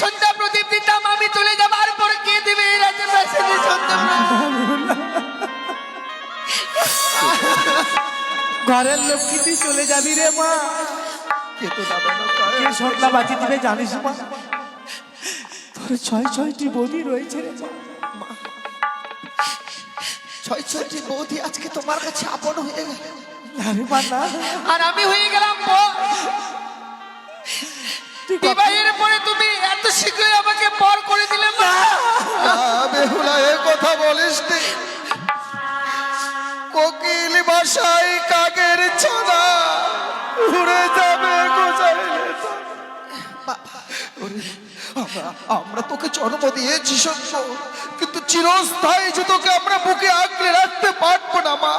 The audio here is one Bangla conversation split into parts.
সন্ধ্যা প্রদীপ দিতাম আমি চলে যাবার পর কে দিবে? এই সন্ধ্যা ঘরের লক্ষ্মী তুই চলে যাবি রে মা। কে তো যাবে না কে সন্ধ্যা বাজি দিবে জানিস মা? তোর ছয় ছয়টি বদি রয়েছে রে মা। ছয় ছয়টি বৌদি আজকে তোমার কাছে আপন হয়ে গেল। আর আমি হয়ে গেলাম বিবাহের পরে তুমি এত শীঘ্রই আমাকে পর করে দিলে মা। বেহুলা এ কথা বলিস কোকিল কাকের ছানা। উড়ে যাবে আমরা আমরা তোকে জন্ম দিয়েছি সত্য। কিন্তু চিরস্থায়ী যে তোকে আমরা বুকে আঁকড়ে রাখতে পারব না মা।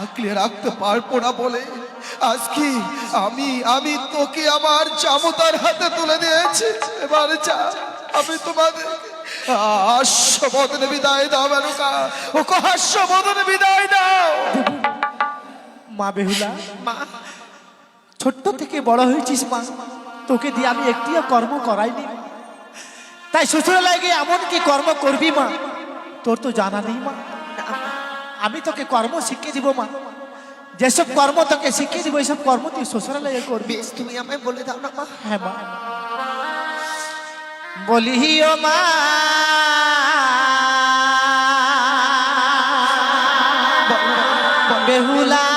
আঁকড়ে রাখতে পারব না বলে আজকে আমি আমি তোকে আমার জামতার হাতে তুলে দিয়েছি? এবার যা, আমি তোমাদের বিদায় বিদায় মা বেহুলা, মা, ছোট্ট থেকে বড় হয়েছিস, মা। তোকে দিয়ে আমি একটিও কর্ম করাইনি। তাই এমন কি কর্ম করবি, মা? তোর তো জানা নেই, মা। আমি তোকে কর্ম শিখিয়ে দিব, মা। যেসব কর্ম তোকে শিখিয়ে দিব এইসব কর্ম তুই শ্বশুরালয়ে করবি। তুমি আমায় বলে দাও না মা। হ্যাঁ মা। বলি ও মা বেহুলা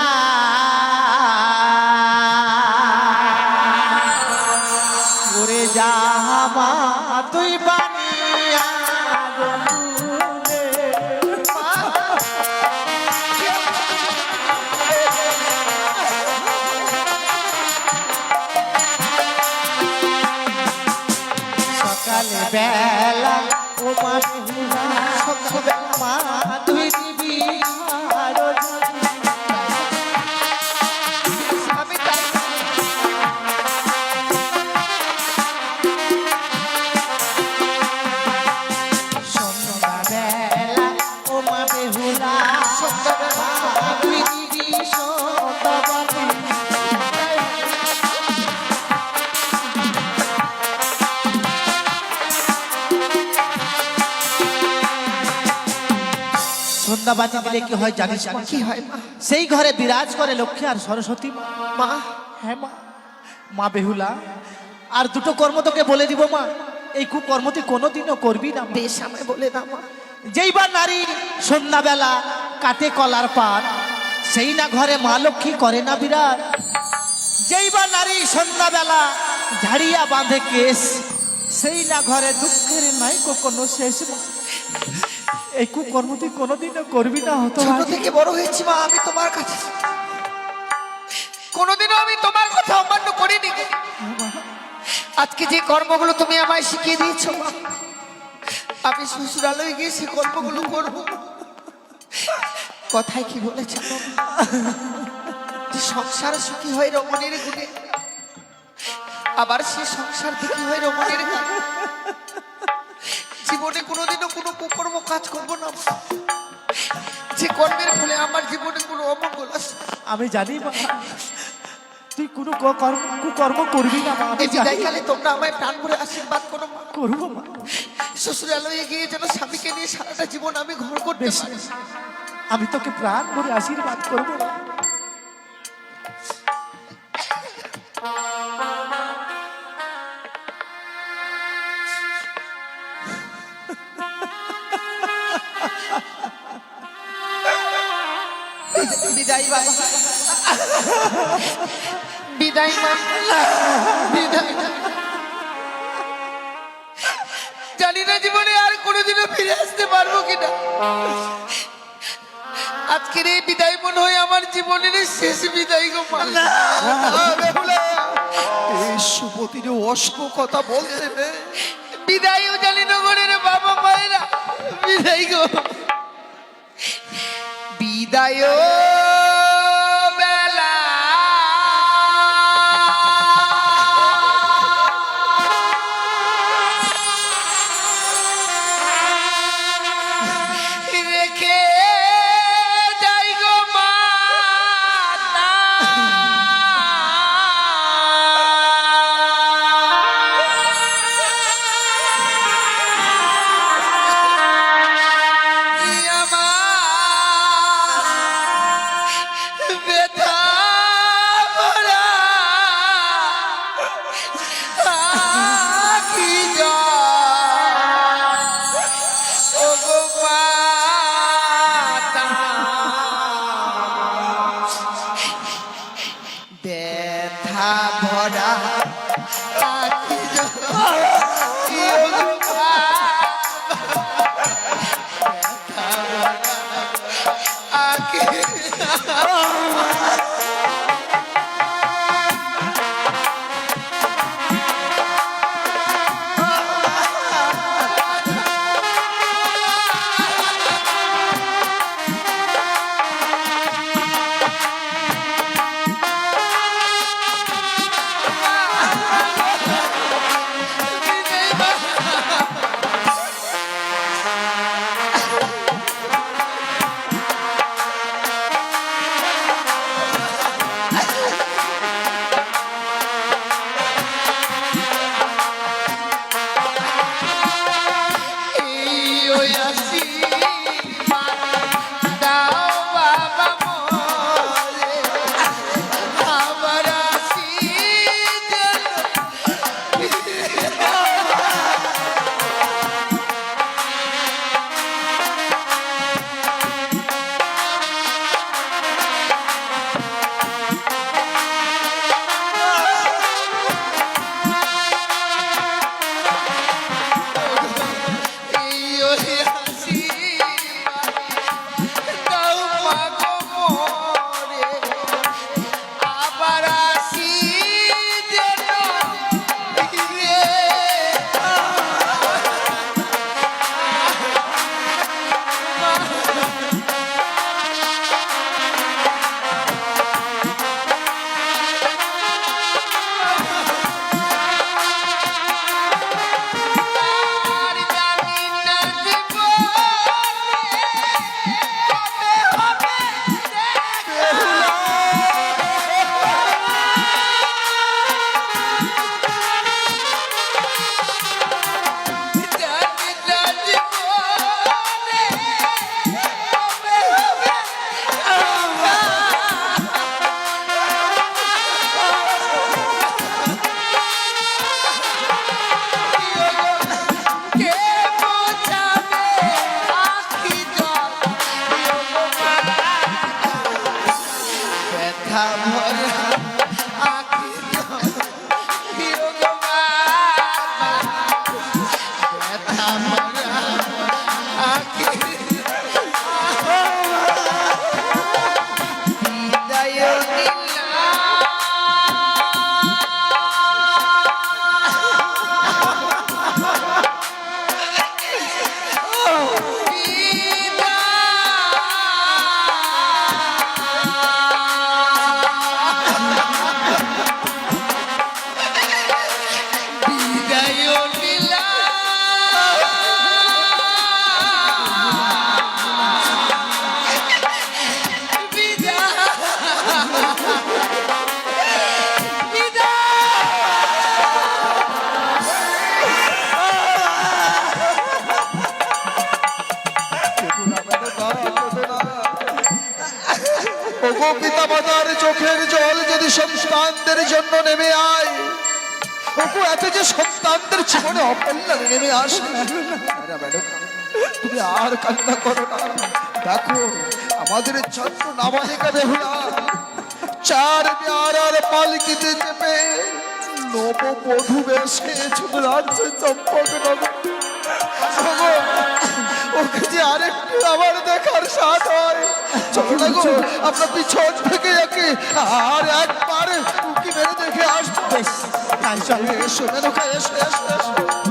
বেলা সন্ধ্যাবাতি দিলে কি হয় জানিস? কি হয় সেই ঘরে বিরাজ করে লক্ষ্মী আর সরস্বতী মা। হ্যাঁ মা। মা বেহুলা আর দুটো কর্ম তোকে বলে দিব মা। এই কুকর্ম তুই কোনোদিনও করবি না বেশ আমায় বলে দাও মা। যেইবার নারী সন্ধ্যাবেলা কাটে কলার পান সেই না ঘরে মা লক্ষ্মী করে না বিরাট। যেইবার নারী সন্ধ্যাবেলা ঝাড়িয়া বাঁধে কেস সেই না ঘরে দুঃখের নাই কোনো শেষ মা। এই কুকর্ম তুই কোনোদিনও করবি না হতো থেকে বড় হয়েছি মা, আমি তোমার কাছে। কোনোদিনও আমি তোমার কথা অমান্য করিনি আজকে যে কর্মগুলো তুমি আমায় শিখিয়ে দিয়েছ, আমি শ্বশুরালয়ে গিয়ে সেই কর্মগুলো করব। কথায় কি বলেছে সংসার সুখী হয় রমণীর গুণে, আবার সে সংসার দুঃখী হয় রমণীর গুণে। জীবনে কোনোদিনও কোনো কুকর্ম কাজ করব না যে কর্মের ফলে আমার জীবনে কোনো অমঙ্গল আসে। আমি জানি তুই কোনো কর্ম কুকর্ম করবি না মা এই। বিদায়কালে তোমরা আমায় প্রাণ ভরে আশীর্বাদ করো মা। করব মা। শ্বশুরালয়ে গিয়ে যেন স্বামীকে নিয়ে সারাটা জীবন আমি ঘর করতে পারি। আমি তোকে প্রাণ ভরে আশীর্বাদ করব মা। বিদায় মা। বিদায়। জানি না জীবনে আর কোনোদিনও ফিরে আসতে পারব কিনা। আজকের এই বিদায় মনে হয় আমার জীবনের শেষ বিদায় গো মা। এই সুপতির অস্ক কথা বলতে বিদায় উজালি নগরের বাবা মায়েরা। বিদায় গো। বিদায় ব্যথা ভরা পিতা মাতার চোখের জল যদি সন্তানদের জন্য নেমে আয়। ওগো, এত যে সন্তানদের জীবনে অকল্যাণ নেমে আসে। তুমি আর কান্না করো না। দেখো, আমাদের ছোট্ট নাবালিকা বেহুলা চার পেয়ারার পালকিতে চেপে নববধূ বেশে চলে আসছে চম্পক নগর। ওগো যে আরেকটু আমার দেখার স্বাদ হয়। চলো গো, আমরা পিছন থেকে একে আর একবার উকি মেরে দেখে আসব। এসো মেনকা এসো এসো এসো।